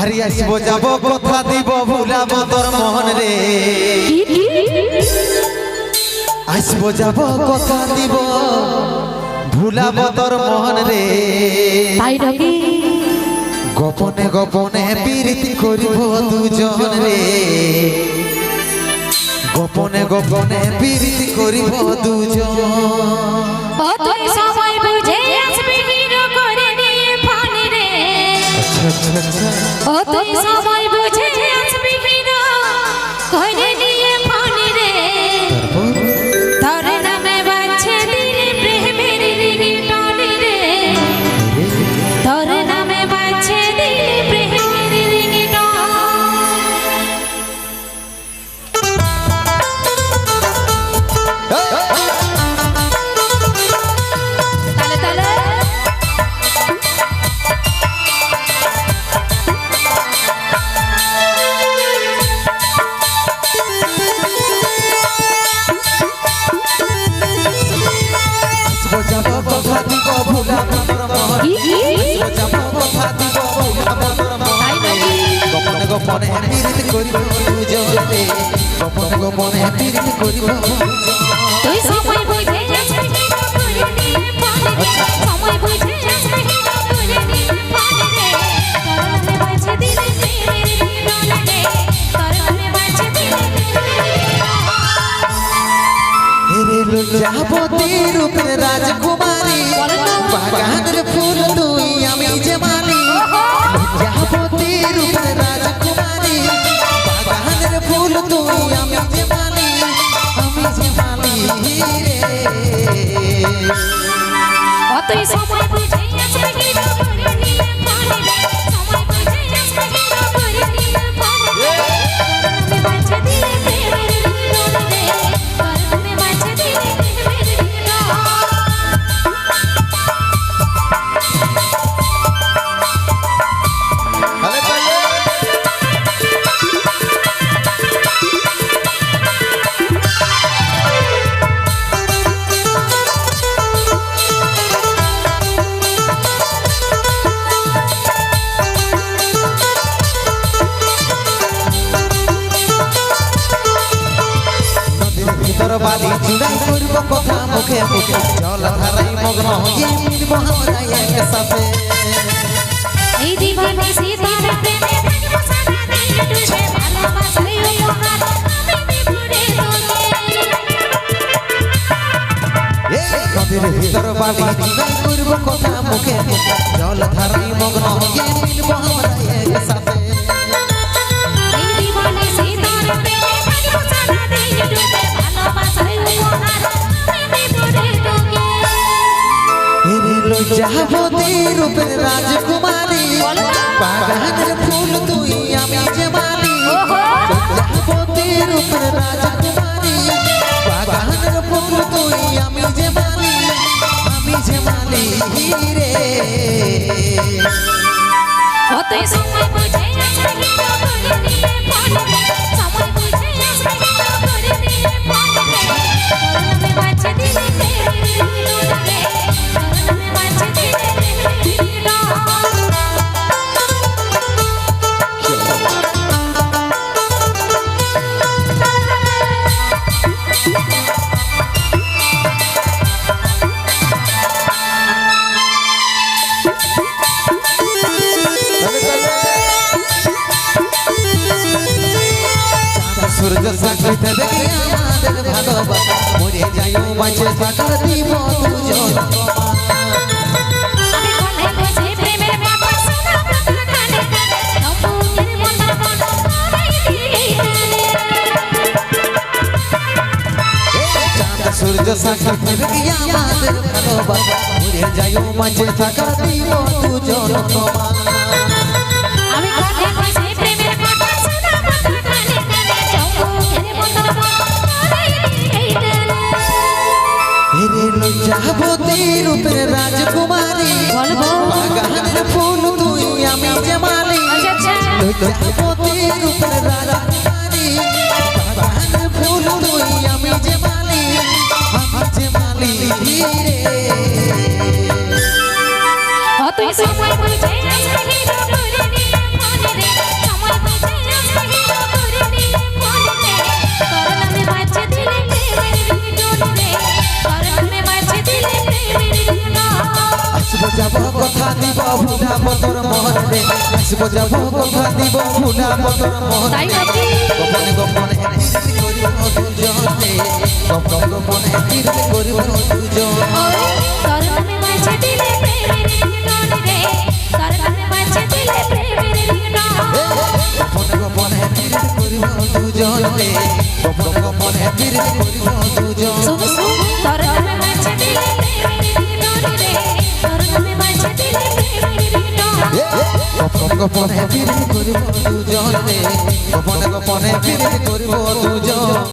আরে আসব, যাব, কথা দিব, ভুলাবো তোর মন রে। আসব, যাব, কথা দিব, ভুলাবো তোর মন রে। গোপনে গোপনে প্রীতি করিব দুজন রে। গোপনে গোপনে প্রীতি করিব দুজন। ও তুমি সময় গোপনে গোপনে প্রীতি করিব গোপনে গোপনে প্রীতি করিব তুই সময় বুঝে হিরো করে নিয়ে লজ্জাবতী রূপের রাজকুমারী, বাগানের ফুল তুই আমি যে মালি। লজ্জাবতী রূপের রাজকুমারী, বাগানের ফুল তুই আমি যে মালি, আমি যে মালি রে। অতই সময় বুঝে আসবে বালি চুড়াই করব কথা মুখে মুখে। জল ধারাই মগ্ন হয়ে মিলব আমরা একসাথে এই দিবানি সীতার প্রেমে থাকব সারা দিন ডুবে ভালোবাসাই উপহার নদীর ভিতর বালি চুড়াই করব কথা মুখে মুখে। জল ধারাই মগ্ন হয়ে মিলব আমরা একসাথে রূপের রাজকুমারী। বাগানের ফুল তুই আমি যে মালি। লজ্জাবতী রূপের রাজকুমারী। বাগানের ফুল তুই আমি যে মালি। আমি যে মালি রে। সময় বুঝে সময় বুঝে করে ফোন রে করমে দিলে সাক্ষীতে দেখি আমাদের ভালোবাসা। মরে যাইও বাঁচে থাকার দিব দুজন। সূর্য সাক্ষী দেখি আমাদের ভালোবাসা। মরে যাইও বাঁচে থাকার দিব দুজন। আমি লজ্জাবতী রূপের রাজকুমারী বাগানের ফুল তুই আমি যে মালি আমি আসব যাব কথা দিব ফুটাব তোর মহরে আসব যাব কথা দিব ফুটাব তোর মহরে গোপনে গোপনে করিব দুজনে গোপনে গোপনে করিব দুজন দুজনে গোপনে গোপনে করিব দুজন গোপনে ফিরে করিব দুজনে। গোপনে গোপনে ফিরে করিব দুজন।